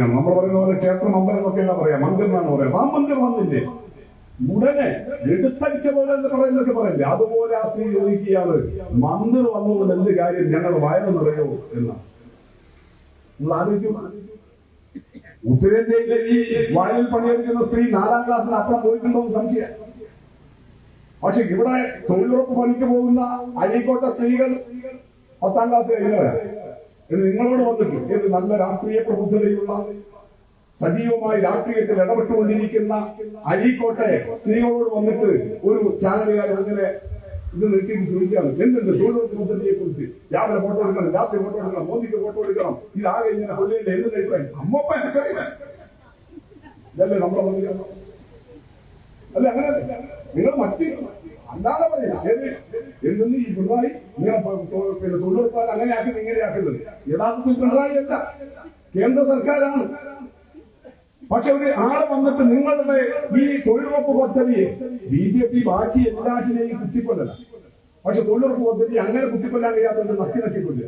നമ്മൾ പറയുന്ന പോലെ ക്ഷേത്രം അമ്പലം എന്നൊക്കെയല്ല പറയാം. മന്ദിർ എന്നാണ് പറയാം റാം വന്നില്ലേ? ഉടനെ എടുത്തടിച്ച പോലെ എന്ന് പറയുന്നൊക്കെ പറയില്ലേ? അതുപോലെ ആ സ്ത്രീ ചോദിക്കുകയാണ് മന്ദിർ വന്നുകൊണ്ട് എന്ത് കാര്യം? ഞങ്ങൾ വയറ് നിറയോ? ആലോചിക്കും. ഉത്തരേന്ത്യയിലെ ഈ വയലിൽ പണിയെടുക്കുന്ന സ്ത്രീ നാലാം ക്ലാസ്സിൽ അപ്പം പോയിട്ടുണ്ടോ എന്ന് സംശയം. പക്ഷെ ഇവിടെ തൊഴിലുറപ്പ് പണിക്ക് പോകുന്ന അഴീക്കോട്ടെ സ്ത്രീകൾ പത്താം ക്ലാസ് കഴിഞ്ഞവരാ. ഇത് നിങ്ങളോട് വന്നിട്ട് ഏത് നല്ല രാഷ്ട്രീയ പ്രബുദ്ധതയുള്ള സജീവമായി രാഷ്ട്രീയത്തിൽ ഇടപെട്ടുകൊണ്ടിരിക്കുന്ന അഴീക്കോട്ടെ സ്ത്രീകളോട് വന്നിട്ട് ഒരു ചാനലുകാരൻ അങ്ങനെ ഇത് നിർത്തിയിട്ട് ചോദിക്കുകയാണ്. എന്തുണ്ട്? തൊഴിലുറപ്പ് പദ്ധതിയെ കുറിച്ച് രാവിലെ ഫോട്ടോ എടുക്കണം രാത്രി ഫോട്ടോ എടുക്കണം മോദിക്ക് ഫോട്ടോ എടുക്കണം. ഇതാകെ ഇങ്ങനെ കൊല്ലിന്റെ എന്ത് അഭിപ്രായം. അമ്മപ്പ എനിക്കറിയില്ല. ഇതല്ലേ നമ്മളെ മന്ത്രി അല്ല അങ്ങനെ നിങ്ങൾ മറ്റ് അല്ലാതെ പറയാം എന്തെന്ന് ഈ പിണറായി? തൊ- പിന്നെ തൊഴിലുറപ്പാൽ അങ്ങനെ ആക്കുന്നത് ഇങ്ങനെ ആക്കുന്നത് യഥാർത്ഥത്തിൽ പിണറായി അല്ല. കേന്ദ്ര സർക്കാരാണ്. പക്ഷെ ഒരു ആളെ വന്നിട്ട് നിങ്ങളുടെ ഈ തൊഴിലുറപ്പ് പദ്ധതിയെ ബി ജെ പി ബാക്കി എല്ലാറ്റിനെയും കുത്തിക്കൊല്ലല. പക്ഷെ തൊഴിലുറപ്പ് പദ്ധതി അങ്ങനെ കുത്തിക്കൊല്ലാൻ കഴിയാത്തവർ നക്കി നക്കിക്കൊല്ല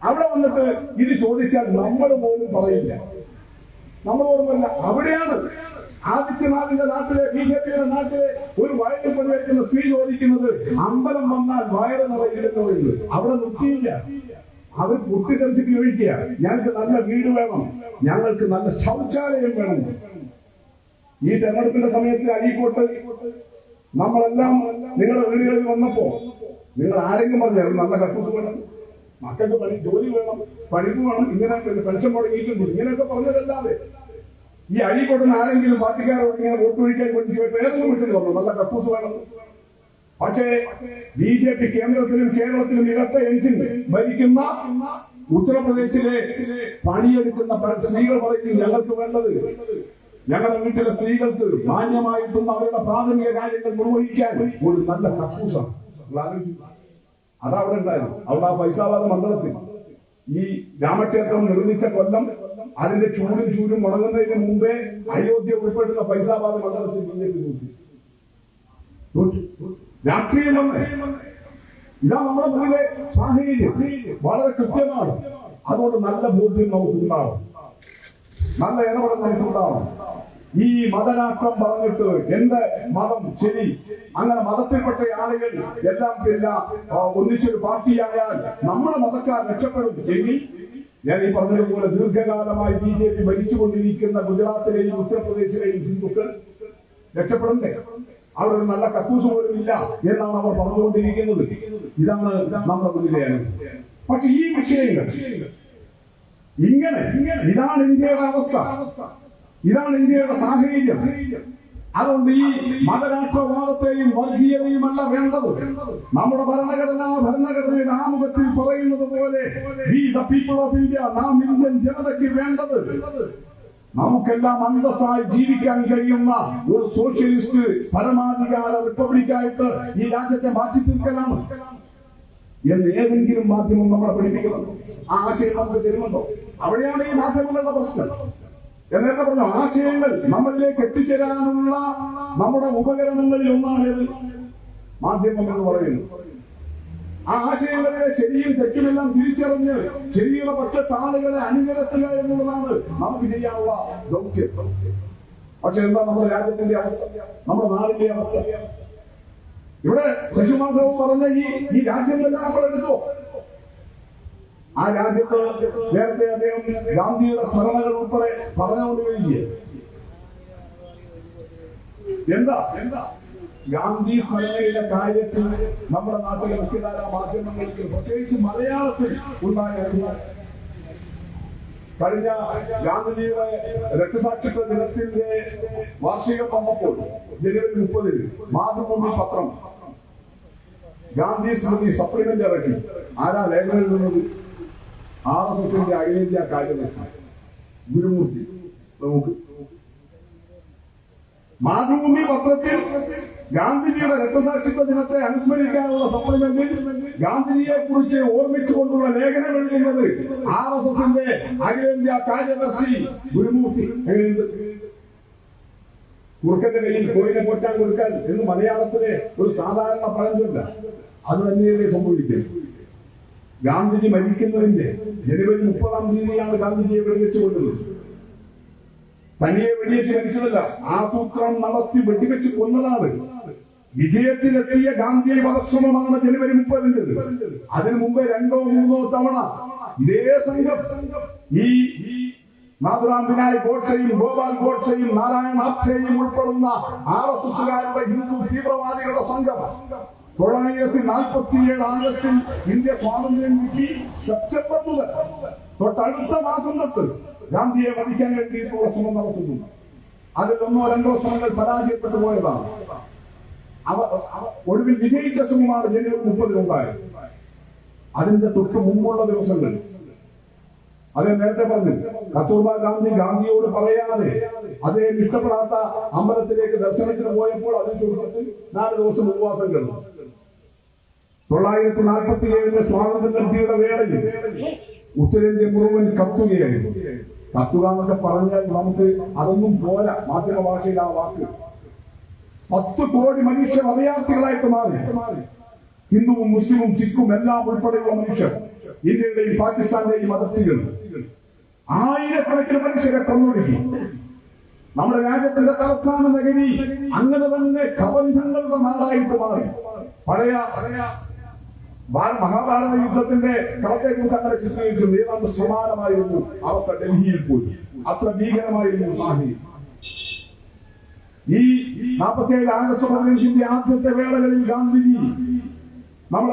അവിടെ വന്നിട്ട് ഇത് ചോദിച്ചാൽ നമ്മൾ പോലും പറയില്ല. നമ്മൾ ഓർമ്മല്ല അവിടെയാണ് ആദിത്യനാഥിന്റെ നാട്ടിലെ ബി ജെ പിയുടെ നാട്ടിലെ ഒരു വയലിൽ പണിവെക്കുന്ന സ്ത്രീ ചോദിക്കുന്നത് അമ്പലം വന്നാൽ വയറ് നിറയില്ലെന്ന് പറയുന്നത്. അവിടെ നിർത്തിയില്ല. അവർ പൊട്ടിത്തെറിച്ച് ചോദിക്കുക ഞങ്ങൾക്ക് നല്ല വീട് വേണം. ഞങ്ങൾക്ക് നല്ല ശൗചാലയം വേണം. ഈ തെരഞ്ഞെടുപ്പിന്റെ സമയത്ത് അഴീക്കോട്ട് നമ്മളെല്ലാം നിങ്ങളുടെ വീടുകളിൽ വന്നപ്പോ നിങ്ങൾ ആരെങ്കിലും പറഞ്ഞാൽ നല്ല കക്കൂസ് വേണം. മക്കൾക്ക് പണി ജോലി വേണം പഠിപ്പ് വേണം ഇങ്ങനെ പെൻഷൻ മുടങ്ങിയിട്ടുണ്ട്. ഇങ്ങനെയൊക്കെ പറഞ്ഞതല്ലാതെ ഈ അഴീക്കോട്ടിന് ആരെങ്കിലും പാർട്ടിക്കാരോട് ഇങ്ങനെ വോട്ട് ഒഴിക്കാൻ വേണ്ടി ഏതെങ്കിലും വീട്ടിൽ വന്നു? നല്ല കക്കൂസ് വേണം. പക്ഷേ ബി ജെ പി കേന്ദ്രത്തിലും കേരളത്തിലും ഇരട്ട എഞ്ചിൻ ഭരിക്കുന്ന ഉത്തർപ്രദേശിലെ പണിയെടുക്കുന്ന പല സ്ത്രീകൾ പറയുന്നു ഞങ്ങൾക്ക് വേണ്ടത്. ഞങ്ങളുടെ വീട്ടിലെ സ്ത്രീകൾക്ക് മാന്യമായിട്ടും അവരുടെ പ്രാഥമിക കാര്യങ്ങൾ നിർവഹിക്കാൻ ഒരു നല്ല കക്കൂസാണ്. അതാ അവിടെ ഉണ്ടായിരുന്നു അവിടെ ആ പൈസാവാദ മണ്ഡലത്തിൽ ഈ രാമക്ഷേത്രം നിർമ്മിച്ച കൊല്ലം അതിന്റെ ചൂടും ചൂടും മുടങ്ങുന്നതിന് മുമ്പേ അയോധ്യ ഉൾപ്പെടുന്ന പൈസാവാദ മണ്ഡലത്തിൽ ബി ജെ പി തോറ്റു. തോറ്റു രാഷ്ട്രീയം വന്നേ. ഇതാ നമ്മുടെ മുന്നിലെ സാഹചര്യം. വളരെ കൃത്യമാണ്. അതുകൊണ്ട് നല്ല ബോധ്യം നമുക്ക് ഉണ്ടാവും നല്ല ഇടപെടൽ നമുക്കുണ്ടാവും ഈ മതരാഷ്ട്രം പറഞ്ഞിട്ട് എന്റെ മതം ശരി. അങ്ങനെ മതത്തിൽപ്പെട്ട ആളുകൾ എല്ലാം പിന്നെ ഒന്നിച്ചൊരു പാർട്ടിയായാൽ നമ്മുടെ മതക്കാർ രക്ഷപ്പെടും. എങ്കിൽ ഞാൻ ഈ പറഞ്ഞതുപോലെ ദീർഘകാലമായി ബി ജെ പി ഭരിച്ചുകൊണ്ടിരിക്കുന്ന ഗുജറാത്തിലെയും ഉത്തർപ്രദേശിലെയും ഹിന്ദുക്കൾ രക്ഷപ്പെടണ്ടേ? അവിടെ ഒരു നല്ല കക്കൂസ് പോലും ഇല്ല എന്നാണ് അവർ പറഞ്ഞുകൊണ്ടിരിക്കുന്നത്. ഇതാണ് നമ്മുടെ മുന്നിലെ പക്ഷെ ഈ വിഷയങ്ങൾ ഇങ്ങനെ ഇതാണ് ഇന്ത്യയുടെ അവസ്ഥ. ഇതാണ് ഇന്ത്യയുടെ സാഹചര്യം. അതുകൊണ്ട് ഈ മതരാഷ്ട്രവാദത്തെയും വർഗീയതയും അല്ല വേണ്ടത്. നമ്മുടെ ഭരണഘടന ഭരണഘടനയുടെ ആമുഖത്തിൽ പറയുന്നത് പോലെ ഓഫ് ഇന്ത്യ നാം ഇന്ത്യൻ ജനതയ്ക്ക് വേണ്ടത്. നമുക്കെല്ലാം അന്തസ്സായി ജീവിക്കാൻ കഴിയുന്ന ഒരു സോഷ്യലിസ്റ്റ് പരമാധികാര റിപ്പബ്ലിക്കായിട്ട് ഈ രാജ്യത്തെ മാറ്റി തീർക്കലാണ് എന്ന് ഏതെങ്കിലും മാധ്യമം നമ്മളെ പഠിപ്പിക്കണം. ആ ആശയം നമുക്ക് തരുന്നുണ്ടോ? അവിടെയാണ് ഈ മാധ്യമങ്ങളുടെ പ്രശ്നം. എന്നൊക്കെ പറഞ്ഞു ആശയങ്ങൾ നമ്മളിലേക്ക് എത്തിച്ചേരാനുള്ള നമ്മുടെ ഉപകരണങ്ങളിൽ ഒന്നാണ് മാധ്യമം എന്ന് പറയുന്നത്. ആ ആശയങ്ങളെ ശരിയും തെറ്റുമെല്ലാം തിരിച്ചറിഞ്ഞ് ശരിയുടെ പക്ഷ താളുകളെ അണിനിരത്തുക എന്നുള്ളതാണ് നമുക്ക് ചെയ്യാനുള്ള ദൗത്യം. പക്ഷെ എന്താ നമ്മുടെ രാജ്യത്തിന്റെ അവസ്ഥ? നമ്മുടെ നാടിന്റെ അവസ്ഥ? ഇവിടെ ശശിമാസവും പറഞ്ഞ ഈ ഈ രാജ്യം തന്നെ നമ്മൾ എടുത്തു? ആ രാജ്യത്ത് നേരത്തെ അദ്ദേഹം ഗാന്ധിയുടെ സ്മരണകൾ ഉൾപ്പെടെ പറഞ്ഞുകൊണ്ടിരിക്കുക എന്താ? എന്താ? ഗാന്ധി സ്മരണയുടെ കാര്യത്തിൽ നമ്മുടെ നാട്ടിലെ മുഖ്യധാര മാധ്യമങ്ങൾക്ക് പ്രത്യേകിച്ച് മലയാളത്തിൽ ഉണ്ടായ കഴിഞ്ഞ ഗാന്ധിജിയുടെ രക്തസാക്ഷിത്വ ദിനത്തിന്റെ വാർഷികം വന്നപ്പോൾ ജനുവരി മുപ്പതിന് മാതൃഭൂമി പത്രം ഗാന്ധി സ്മൃതി സപ്ലിമെന്റ് ഇറക്കി. ആരാ ലേഖനം എഴുതുന്നത് ആർ എസ് എസിന്റെ അഖിലേന്ത്യാ കാര്യദർശി ഗുരുമൂർത്തി. നമുക്ക് മാതൃഭൂമി പത്രത്തിൽ ഗാന്ധിജിയുടെ രക്തസാക്ഷിത്വ ദിനത്തെ അനുസ്മരിക്കാനുള്ള സപ്ലിമെന്റിൽ ഗാന്ധിജിയെ കുറിച്ച് ഓർമ്മിച്ചുകൊണ്ടുള്ള ലേഖനം എഴുതുന്നത് ആർ എസ് എസിന്റെ അഖിലേന്ത്യാ കാര്യദർശി ഗുരുമൂർത്തി. കുറുക്കന്റെ കയ്യിൽ കോയിനെ പോറ്റാൻ കൊടുക്കാൻ എന്ന് മലയാളത്തിലെ ഒരു സാധാരണ പഴഞ്ചൊല്ല. അത് തന്നെയല്ലേ സംഭവിക്കുന്നത്? ഗാന്ധിജി മരിക്കുന്നതിന്റെ ജനുവരി മുപ്പതാം തീയതിയാണ് ഗാന്ധിജിയെ വെടിവെച്ച് തനിയെ വെടിയേറ്റ് മരിച്ചതല്ല ആസൂത്രണം നടത്തി വെടിവെച്ച് കൊന്നതാണ്. വിജയത്തിലെത്തിയ ഗാന്ധി വധശ്രമമാണ് ജനുവരി മുപ്പതിന്റെത്. അതിനു മുമ്പേ രണ്ടോ മൂന്നോ തവണ ഇതേ സംഘം ഈ മാധുറാം വിനായ് ഗോഡ്സെയും ഗോപാൽ ഗോഡ്സെയും നാരായണ ആക്ഷേയും ഉൾപ്പെടുന്ന ആർ എസ് എസുകാരുടെ ഹിന്ദു തീവ്രവാദികളുടെ സംഘം തൊള്ളായിരത്തി നാൽപ്പത്തിയേഴ് ആഗസ്റ്റിൽ ഇന്ത്യ സ്വാതന്ത്ര്യം കിട്ടി സെപ്റ്റംബർ മുതൽ. തൊട്ടടുത്ത മാസം തൊട്ട് ഗാന്ധിയെ വധിക്കാൻ വേണ്ടിയിട്ടുള്ള ശ്രമം നടത്തുന്നു. അതിൽ ഒന്നോ രണ്ടോ ശ്രമങ്ങൾ പരാജയപ്പെട്ടു പോയതാണ്. അവ ഒടുവിൽ വിജയിച്ച ശ്രമമാണ് ജനുവരി മുപ്പതിനുണ്ടായത് അതിന്റെ തൊട്ട് മുമ്പുള്ള ദിവസങ്ങൾ. അത് നേരത്തെ പറഞ്ഞു കസ്തൂർബ ഗാന്ധി ഗാന്ധിയോട് പറയാതെ അദ്ദേഹം ഇഷ്ടപ്പെടാത്ത അമ്പലത്തിലേക്ക് ദർശനത്തിന് പോയപ്പോൾ അത് ചുരുക്കത്തിൽ നാല് ദിവസം ഉപവാസം കിടന്നു തൊള്ളായിരത്തി നാൽപ്പത്തി ഏഴിലെ സ്വാതന്ത്ര്യ വേളയിൽ ഉത്തരേന്ത്യ മുഴുവൻ കത്തുകയായിരുന്നു. കത്തുക എന്നൊക്കെ പറഞ്ഞാൽ നമുക്ക് അതൊന്നും പോരാ. മാധ്യമ ഭാഷയിൽ ആ വാക്ക്. പത്ത് കോടി മനുഷ്യർ അഭയാർത്ഥികളായിട്ട് മാറി. ഹിന്ദുവും മുസ്ലിമും സിഖും എല്ലാം ഉൾപ്പെടെയുള്ള മനുഷ്യർ ഇന്ത്യയുടെയും പാകിസ്ഥാന്റെയും അതിർത്തികൾ. ആയിരക്കണക്കിന് മനുഷ്യരെ കൊന്നൊടുക്കി നമ്മുടെ രാജ്യത്തിന്റെ തലസ്ഥാന നഗരി അങ്ങനെ തന്നെ കബന്ധങ്ങളുടെ നാടായിട്ട് മാറി. പഴയ മഹാഭാരത യുദ്ധത്തിന്റെ കളത്തെ കുറിച്ച് അങ്ങനെ ചിത്രീകരിച്ചത് ഏതാണ്ട് സമാനമായിരുന്നു അവസ്ഥ ഡൽഹിയിൽ പോയി. അത്ര ഭീകരമായിരുന്നു സാഹചര്യം ഈ നാൽപ്പത്തിയേഴ് ആഗസ്റ്റ് പതിനഞ്ചിന്റെ ആദ്യത്തെ വേളകളിൽ ഗാന്ധിജി നമ്മളെല്ലാം